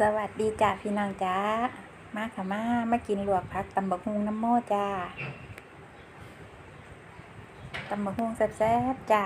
สวัสดีจ้าพี่น้องจ้ามาค่ะมามากินลวกผักตำบักฮุงน้ำโม่จ้าตำบักฮุงแซ่บๆจ้า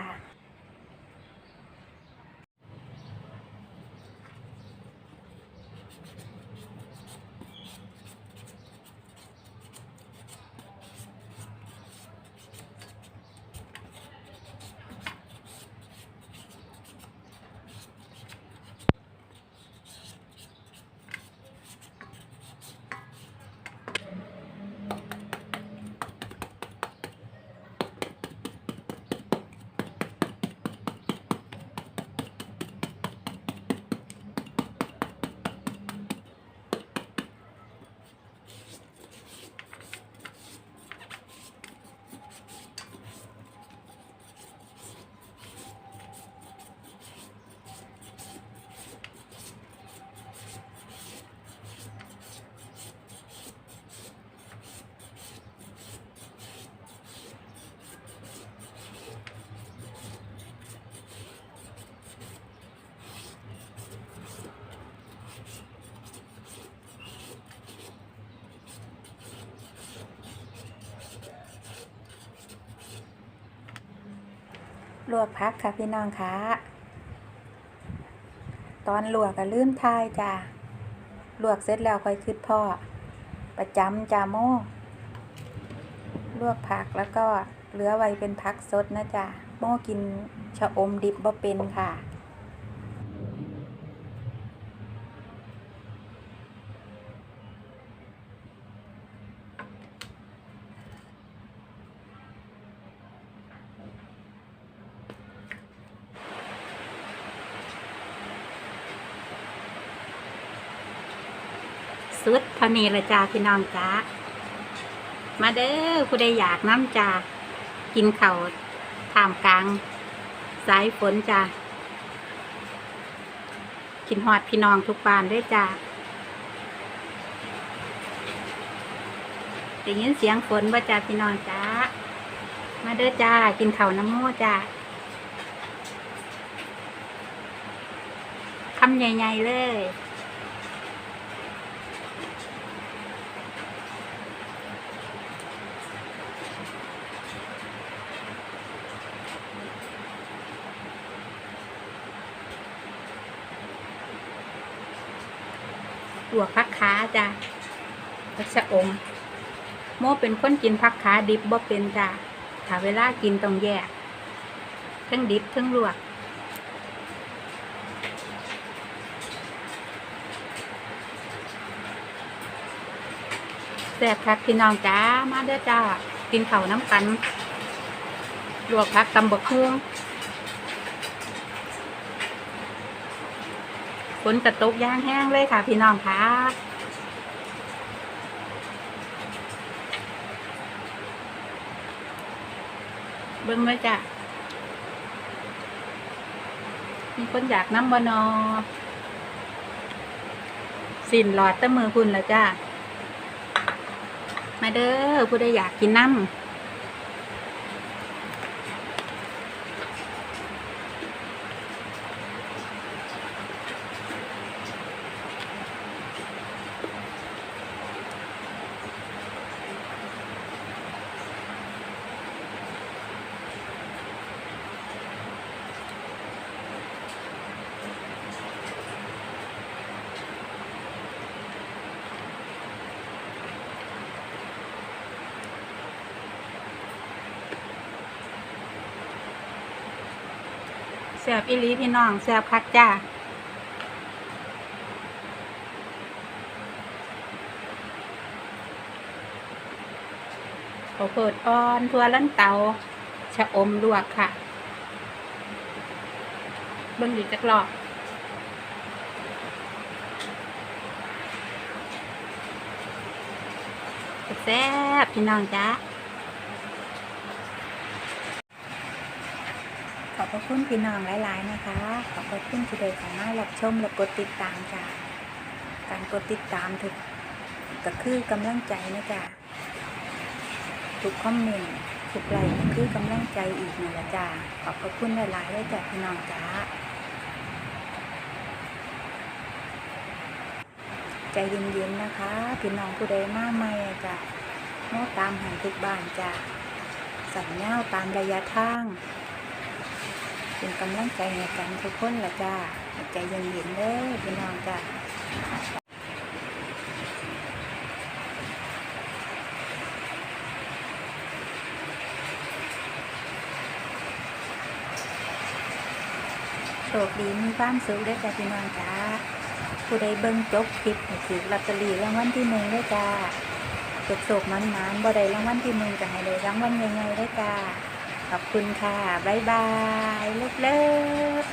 วกผักค่ะพี่น้องคะตอนลวกก็ลืมทายจ้าลวกเสร็จแล้วค่อยคืดพ่อ ประจำจ้าโม่ลวกผักแล้วก็เหลือไว้เป็นผักสดนะจ้าโม่กินชะอมดิบบ่เป็นค่ะ สุดเท่านี้ละจ้าพี่น้องจ้ามาเด้อผู้ใดอยากน้ำจ้ากินเขาวท่ามกลาง สายฝนจ้ากินหอดพี่น้องทุกบานด้วยจ้าได้ยินเสียงฝนบ่จ้าพี่น้องจ้ามาเด้อจ้ากินเข้าน้ำม่จ้าคำใหญ่ ๆ เลย ลวกผักขาจ้ะผักชะอมโมเป็นคนกินผักขาดิบบ่เป็นจ้ะถ้าเวลากินต้องแยกทั้งดิบทั้งลวกแซ่บคักพี่น้องจ้ามาเด้อจ้า กินเข้าน้ำกันลวกผักตำบักฮวง นกระตกย่างแห้งเลยค่ะ พี่น้องค่ะเบิ่งเลยจ้ะมีคนอยากน้ำบนอสินหลอดตะมือคุณแล้วจ้ามาเด้อผู้ใดอยากกินน้ำ แซ่บอีลีพี่น้องแซ่บคักจ้าข้าวโพดอ่อนทั่วลันเตาชะอมลวกค่ะ เบิ่งอีจักรอบแซ่บพี่น้องจ้า ขอบพ ระคุณพี่น้องหลายๆนะคะ ขอบพระคุณที่ได้เข้ามารับชมและกดติดตามจ้ะการกดติดตามถึกก็คือกำลังใจนะจ๊ะทุกคอมเมนต์ทุกไลค์คือกำลังใจอีกนี่แหละจ้ะขอบพระคุณหลายๆเลยจ้ะพี่น้องจ้าใจเย็นๆนะคะพี่น้องผู้ใดมาใหม่จ้ะโน้ตามใหาทุกบ้านจ้ะสัญญาตามระยะทาง เป็นกำลังใจให้กันทุกคนละจ้าใจเย็นๆเด้อพี่น้องจ้าโชคดีมีความสุขเด้จ้าพี่น้องจ้าผู้ใดเบิ่งจบคลิปถือลอตเตอรี่รางวัลที่หนึ่งเด้จ้าโศกโศกมันมันๆบ่ได้รางวัลที่หนึ่งจะให้ได้รางวัลใหญ่ๆเด้จ้า ขอบคุณค่ะ บ๊ายบายเลิฟเลิฟ